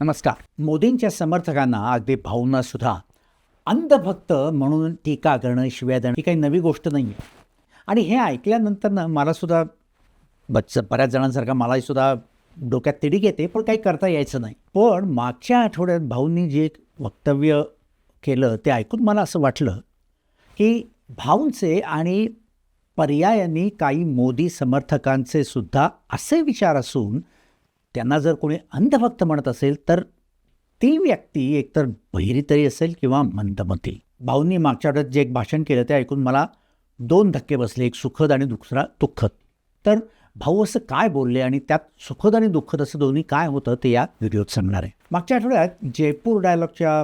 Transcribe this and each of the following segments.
नमस्कार. मोदींच्या समर्थकांना अगदी भाऊंना सुद्धा. अंधभक्त म्हणून टीका करणं शिव्या देणं ही काही नवी गोष्ट नाही आहे आणि हे ऐकल्यानंतर ना मला सुद्धा बच्च बऱ्याच जणांसारखा मलाहीसुद्धा डोक्यात तिडीक येते पण काही करता यायचं नाही. पण मागच्या आठवड्यात भाऊंनी जे वक्तव्य केलं ते ऐकून मला असं वाटलं की भाऊंचे आणि पर्यायांनी काही मोदी समर्थकांचे सुद्धा असे विचार असून त्यांना जर कोणी अंधभक्त म्हणत असेल तर ती व्यक्ती एकतर बहिरी तरी असेल किंवा मंदमती. भाऊंनी मागच्या आठवड्यात जे एक भाषण केलं ते ऐकून मला दोन धक्के बसले एक सुखद आणि दुसरा दुःखद. तर भाऊ असं काय बोलले आणि त्यात सुखद आणि दुःखद असं दोन्ही काय होतं ते या व्हिडिओत सांगणार आहे. मागच्या आठवड्यात जयपूर डायलॉगच्या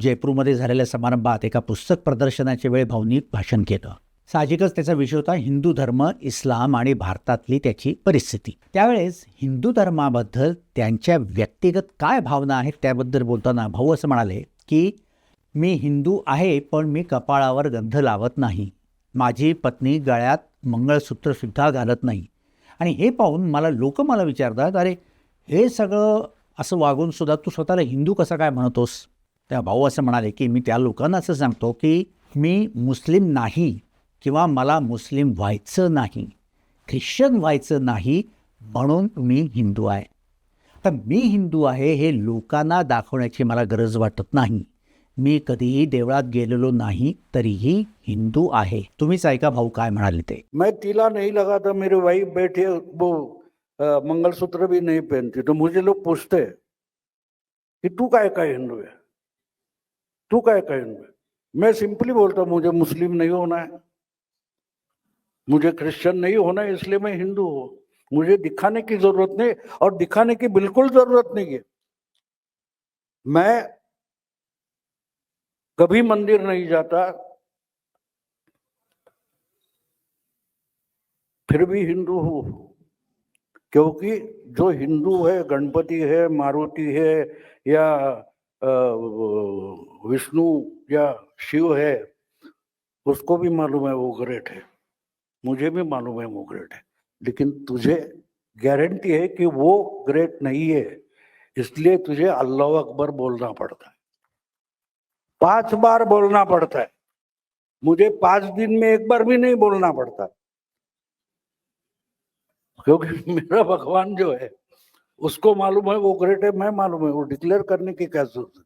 जयपूरमध्ये झालेल्या समारंभात एका पुस्तक प्रदर्शनाच्या वेळी भाऊंनी भाषण केलं. साहजिकच त्याचा विषय होता हिंदू धर्म इस्लाम आणि भारतातली त्याची परिस्थिती. त्यावेळेस हिंदू धर्माबद्दल त्यांच्या व्यक्तिगत काय भावना आहेत त्याबद्दल बोलताना भाऊ असं म्हणाले की मी हिंदू आहे पण मी कपाळावर गंध लावत नाही. माझी पत्नी गळ्यात मंगळसूत्रसुद्धा घालत नाही. आणि हे पाहून मला लोक मला विचारतात अरे हे सगळं असं वागून सुद्धा तू स्वतःला हिंदू कसा काय म्हणतोस? त्या भाऊ असं म्हणाले की मी त्या लोकांना असं सांगतो की मी मुस्लिम नाही किंवा मला मुस्लिम व्हायचं नाही ख्रिश्चन व्हायचं नाही म्हणून मी हिंदू आहे. तर मी हिंदू आहे हे लोकांना दाखवण्याची मला गरज वाटत नाही. मी कधीही देवळात गेलेलो नाही तरीही हिंदू आहे. तुम्हीच ऐका भाऊ काय म्हणाले ते. मैं तिला नहीं लगा था मेरे वाइफ बैठे वो अ, मंगलसूत्र भी नहीं पहनती तो मुझे लोग पूछते हैं कि तू काय का हिंदू है? तू काय का हिंदू है? मैं सिंपली बोलता हूं, मुझे मुस्लिम नहीं होना है। मुझे क्रिश्चियन नहीं होना, इसलिए मैं हिंदू हूँ। मुझे दिखाने की ज़रूरत नहीं और दिखाने की बिल्कुल ज़रूरत नहीं है। मैं कभी मंदिर नहीं जाता, फिर भी हिंदू हूँ। क्योंकि जो हिंदू है, गणपति है, मारुति है, या विष्णु या शिव है, उसको भी मालूम है वो ग्रेट है। मुझे भी मालूम है वो ग्रेट है। लेकिन तुझे गारंटी है कि वो ग्रेट नहीं है। इसलिए तुझे अल्लाह अकबर बोलना पड़ता है। पाँच बार बोलना पड़ता है। मुझे पाँच दिन में एक बार भी नहीं बोलना पड़ता। क्योंकि मेरा भगवान जो है, उसको मालूम है वो ग्रेट है, मैं मालूम है, वो डिक्लेयर करने की क्या ज़रूरत है?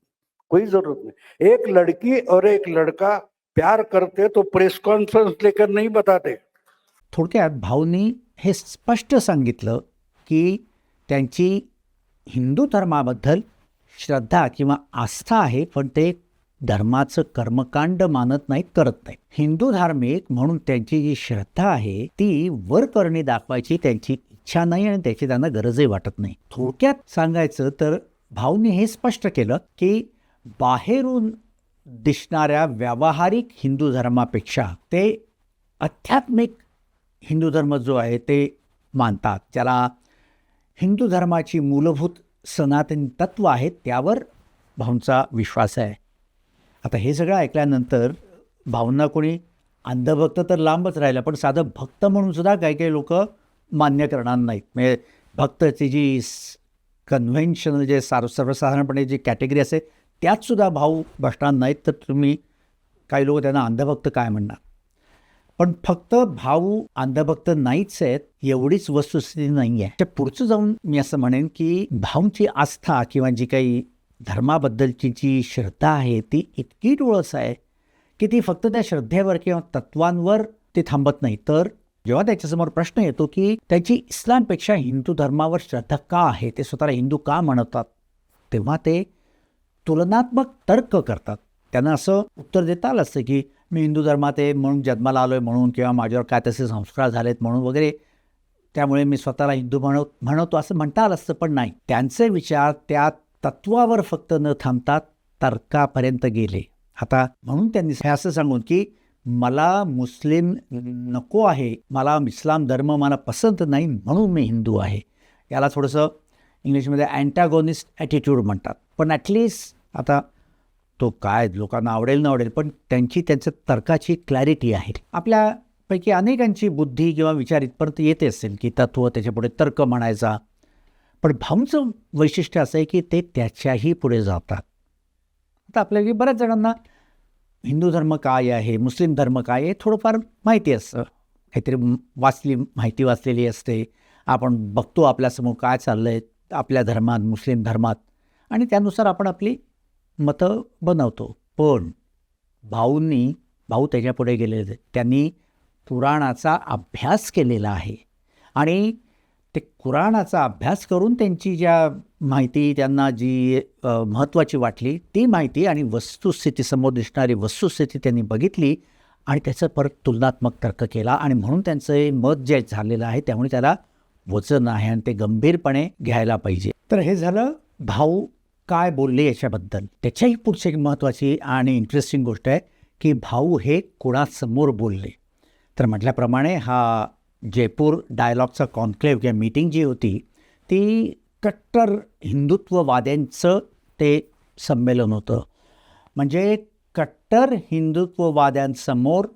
कोई ज़रूरत नहीं। एक लड़की और एक लड़का प्यार करते तो प्रेस कॉन्फ्रेंस लेकर नहीं बताते। थोडक्यात भाऊनी हे स्पष्ट सांगितलं की त्यांची हिंदू धर्माबद्दल श्रद्धा किंवा आस्था आहे पण ते धर्माचं कर्मकांड मानत नाहीत करत नाहीत. हिंदू धार्मिक म्हणून त्यांची जी श्रद्धा आहे ती वर करणे दाखवायची त्यांची इच्छा नाही आणि त्याची त्यांना गरजही वाटत नाही. थोडक्यात सांगायचं तर भाऊनी हे स्पष्ट केलं की बाहेरून दिसणाऱ्या व्यावहारिक हिंदू धर्मापेक्षा ते आध्यात्मिक हिंदू धर्म जो आहे ते मानतात. ज्याला हिंदू धर्माची मूलभूत सनातनी तत्व आहेत त्यावर भाऊंचा विश्वास आहे. आता हे सगळं ऐकल्यानंतर भाऊंना कोणी अंधभक्त तर लांबच राहिला पण साधं भक्त म्हणून सुद्धा काही काही लोक मान्य करणार नाहीत. म्हणजे भक्तची जी कन्व्हेन्शनल जे सार सर्वसाधारणपणे जी कॅटेगरी असते त्यातसुद्धा भाऊ बसणार नाहीत. तर तुम्ही काही लोक त्यांना अंधभक्त काय म्हणणार? पण फक्त भाऊ अंधभक्त नाहीच आहेत एवढीच वस्तुस्थिती नाही आहे तर पुढचं जाऊन मी असं म्हणेन की भाऊंची आस्था किंवा जी काही धर्माबद्दलची जी श्रद्धा आहे ती इतकी डोळस आहे की ती फक्त त्या श्रद्धेवर किंवा तत्वांवर ते थांबत नाही. तर जेव्हा त्याच्यासमोर प्रश्न येतो की त्याची इस्लामपेक्षा हिंदू धर्मावर श्रद्धा का आहे? ते स्वतःला हिंदू का म्हणतात? तेव्हा ते तुलनात्मक तर्क करतात. त्यांना असं उत्तर देता आलं असतं की मी हिंदू धर्मात आहे म्हणून जन्माला आलो आहे म्हणून किंवा माझ्यावर काय तसे संस्कार झालेत म्हणून वगैरे त्यामुळे मी स्वतःला हिंदू म्हणव म्हणवतो असं म्हणता आलं असतं पण नाही. त्यांचे विचार त्या तत्वावर फक्त न थांबता तर्कापर्यंत गेले. आता म्हणून त्यांनी हे असं सांगून की मला मुस्लिम नको आहे मला इस्लाम धर्म मला पसंत नाही म्हणून मी हिंदू आहे. याला थोडंसं इंग्लिशमध्ये अँटॅगोनिस्ट ॲटिट्यूड म्हणतात. पण ॲटलिस्ट आता तो काय लोकांना आवडेल न आवडेल पण त्यांची त्यांचं तर्काची क्लॅरिटी आहे. आपल्यापैकी अनेकांची बुद्धी किंवा विचार इथपर्यंत येते असेल की तत्व त्याच्यापुढे तर्क म्हणायचा. पण भाऊंचं वैशिष्ट्य असं आहे की ते त्याच्याही पुढे जातात. आता आपल्यापैकी बऱ्याच जणांना हिंदू धर्म काय आहे मुस्लिम धर्म काय आहे थोडंफार माहिती असतं. काहीतरी वाचली माहिती वाचलेली असते. आपण बघतो आपल्यासमोर काय चाललं आहे आपल्या धर्मात मुस्लिम धर्मात. आणि त्यानुसार आपण आपली मतं बनवतो. पण भाऊंनी भाऊ त्याच्यापुढे गेलेले त्यांनी पुराणाचा अभ्यास केलेला आहे. आणि ते कुराणाचा अभ्यास करून त्यांची ज्या माहिती त्यांना जी महत्त्वाची वाटली ती माहिती आणि वस्तुस्थितीसमोर दिसणारी वस्तुस्थिती त्यांनी बघितली आणि त्याचं परत तुलनात्मक तर्क केला आणि म्हणून त्यांचं हे मत जे झालेलं आहे त्यामुळे त्याला वचन आहे आणि ते गंभीरपणे घ्यायला पाहिजे. तर हे झालं भाऊ काय बोलले याच्याबद्दल? त्याच्याही पुढची एक महत्त्वाची आणि इंटरेस्टिंग गोष्ट आहे की भाऊ हे कोणासमोर बोलले. तर म्हटल्याप्रमाणे हा जयपूर डायलॉगचा कॉन्क्लेव्ह किंवा मीटिंग जी होती ती कट्टर हिंदुत्ववाद्यांचं ते संमेलन होतं. म्हणजे कट्टर हिंदुत्ववाद्यांसमोर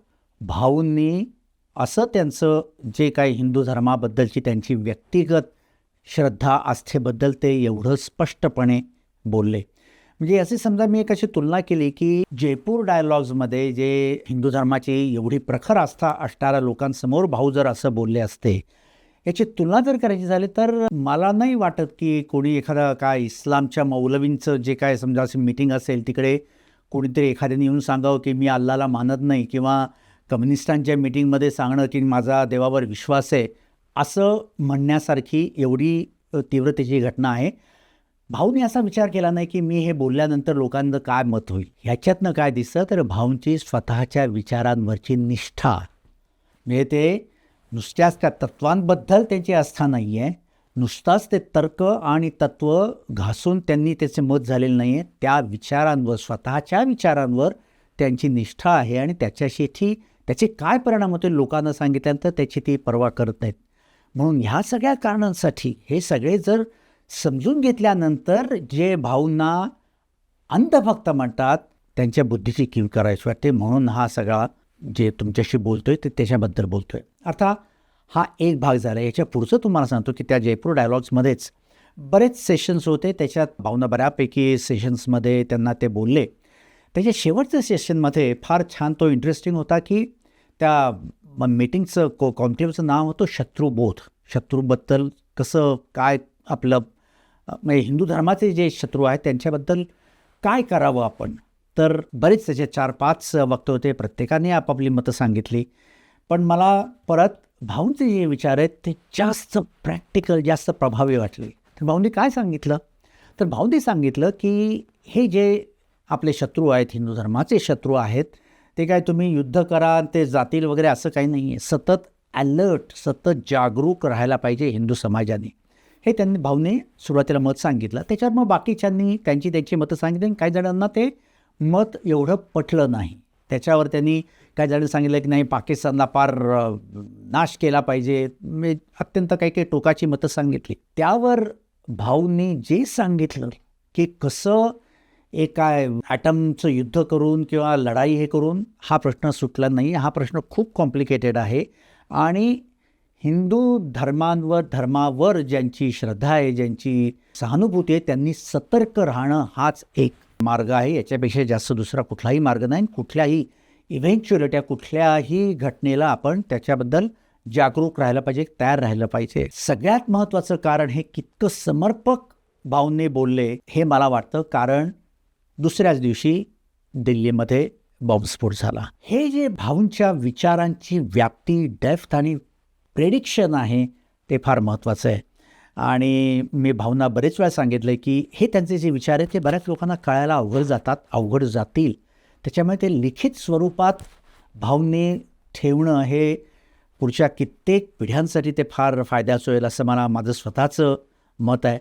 भाऊंनी असं त्यांचं जे काही हिंदू धर्माबद्दलची त्यांची व्यक्तिगत श्रद्धा आस्थेबद्दल ते एवढं स्पष्टपणे बोलले. म्हणजे असे समजा मी एक अशी तुलना केली की जयपूर डायलॉग्समध्ये जे हिंदू धर्माची एवढी प्रखर आस्था असणाऱ्या लोकांसमोर भाऊ जर असं बोलले असते याची तुलना जर करायची झाली तर मला नाही वाटत की कोणी एखादा काय इस्लामच्या मौलवींचं जे काय समजा असं मिटिंग असेल तिकडे कोणीतरी एखाद्याने येऊन सांगावं की मी अल्लाला मानत नाही किंवा कम्युनिस्टांच्या मिटिंगमध्ये सांगणं की माझा देवावर विश्वास आहे असं म्हणण्यासारखी एवढी तीव्रतेची घटना आहे. भाऊने असा विचार केला नाही की मी हे बोलल्यानंतर लोकांचं काय मत होईल? ह्याच्यातनं काय दिसतं? तर भाऊंची स्वतःच्या विचारांवरची निष्ठा. म्हणजे ते नुसत्याच त्या तत्वांबद्दल त्यांची आस्था नाही आहे नुसताच ते तर्क आणि तत्व घासून त्यांनी त्याचे मत झालेलं नाही आहे त्या विचारांवर स्वतःच्या विचारांवर त्यांची निष्ठा आहे आणि त्याच्याशी ती त्याचे काय परिणाम होते लोकांना सांगितल्यानंतर त्याची ती पर्वा करत नाहीत. म्हणून ह्या सगळ्या कारणांसाठी हे सगळे जर समजून घेतल्यानंतर जे भाऊंना अंधभक्त म्हणतात त्यांच्या बुद्धीची कीव करायची वाटते. म्हणून हा सगळा जे तुमच्याशी बोलतोय ते त्याच्याबद्दल बोलतोय. अर्थात हा एक भाग झाला. याच्या पुढचं तुम्हाला सांगतो की त्या जयपूर डायलॉग्समध्येच बरेच सेशन्स होते. त्याच्यात भावना बऱ्यापैकी सेशन्समध्ये त्यांना ते बोलले. त्याच्या शेवटच्या सेशनमध्ये फार छान तो इंटरेस्टिंग होता की त्या मीटिंगचं को कॉन्क्लेवचं नाव होतं शत्रुबोध. शत्रूबद्दल कसं काय आपलं म्हणजे हिंदू धर्माचे जे शत्रू आहेत त्यांच्याबद्दल काय करावं आपण? तर बरेच त्याचे चार पाच वक्तव्य होते प्रत्येकाने आपापली मतं सांगितली. पण मला परत भाऊंचे जे विचार आहेत ते जास्त प्रॅक्टिकल जास्त प्रभावी वाटले. तर भाऊंनी काय सांगितलं? तर भाऊंनी सांगितलं की हे जे आपले शत्रू आहेत हिंदू धर्माचे शत्रू आहेत ते काय तुम्ही युद्ध करा आणि ते जातील वगैरे असं काही नाही आहे सतत ॲलर्ट सतत जागरूक राहायला पाहिजे हिंदू समाजाने. हे त्यांनी भाऊने सुरुवातीला मत सांगितलं. त्याच्यावर मग बाकीच्यांनी त्यांची त्यांची मतं सांगितली आणि काही जणांना ते मत एवढं पटलं नाही. त्याच्यावर त्यांनी काही जणांनी सांगितलं की नाही पाकिस्तानला फार नाश केला पाहिजे. मी अत्यंत काही काही टोकाची मतं सांगितली. त्यावर भाऊंनी जे सांगितलं की कसं एक ॲटमचं युद्ध करून किंवा लढाई हे करून हा प्रश्न सुटला नाही. हा प्रश्न खूप कॉम्प्लिकेटेड आहे. आणि हिंदू धर्मांवर धर्मावर ज्यांची श्रद्धा आहे ज्यांची सहानुभूती आहे त्यांनी सतर्क राहणं हाच एक मार्ग आहे. याच्यापेक्षा जास्त दुसरा कुठलाही मार्ग नाही. कुठल्याही इव्हेंच्युअलिट्या कुठल्याही घटनेला आपण त्याच्याबद्दल जागरूक राहायला पाहिजे तयार राहिलं पाहिजे. सगळ्यात महत्त्वाचं कारण हे कितकं समर्पक भावने बोलले हे मला वाटतं कारण दुसऱ्याच दिवशी दिल्लीमध्ये बॉम्बस्फोट झाला. हे जे भाऊंच्या विचारांची व्याप्ती डेफ्थ आणि प्रेडिक्शन आहे ते फार महत्त्वाचं आहे. आणि मी भावना बरेच वेळा सांगितलं की हे त्यांचे जे विचार आहेत ते बऱ्याच लोकांना कळायला अवघड जातात अवघड जातील. त्याच्यामुळे ते लिखित स्वरूपात भावने ठेवणं हे पुढच्या कित्येक पिढ्यांसाठी ते फार फायद्याचं होईल असं मला माझं स्वतःचं मत आहे.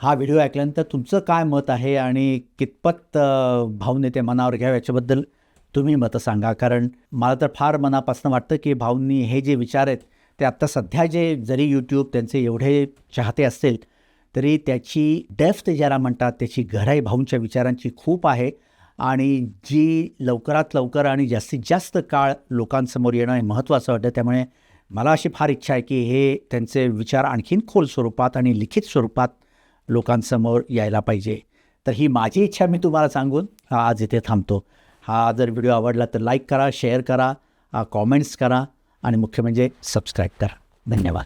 हा व्हिडिओ ऐकल्यानंतर तुमचं काय मत आहे आणि कितपत भावने ते मनावर घ्यावे याच्याबद्दल तुम्ही मतं सांगा. कारण मला तर फार मनापासून वाटतं की भाऊंनी हे जे विचार आहेत ते आत्ता सध्या जे जरी यूट्यूब त्यांचे एवढे चाहते असतील तरी त्याची डेफ्थ ज्याला म्हणतात त्याची गहराई भाऊंच्या विचारांची खूप आहे. आणि जी लवकरात लवकर आणि जास्तीत जास्त काळ लोकांसमोर येणं हे महत्त्वाचं वाटतं. त्यामुळे मला अशी फार इच्छा आहे की हे त्यांचे विचार आणखीन खोल स्वरूपात आणि लिखित स्वरूपात लोकांसमोर यायला पाहिजे. तर ही माझी इच्छा मी तुम्हाला सांगून आज इथे थांबतो. हा जर व्हिडिओ आवडला तर लाईक करा शेअर करा कॉमेंट्स करा. आणि मुख्य म्हणजे सबस्क्राईब करा. धन्यवाद.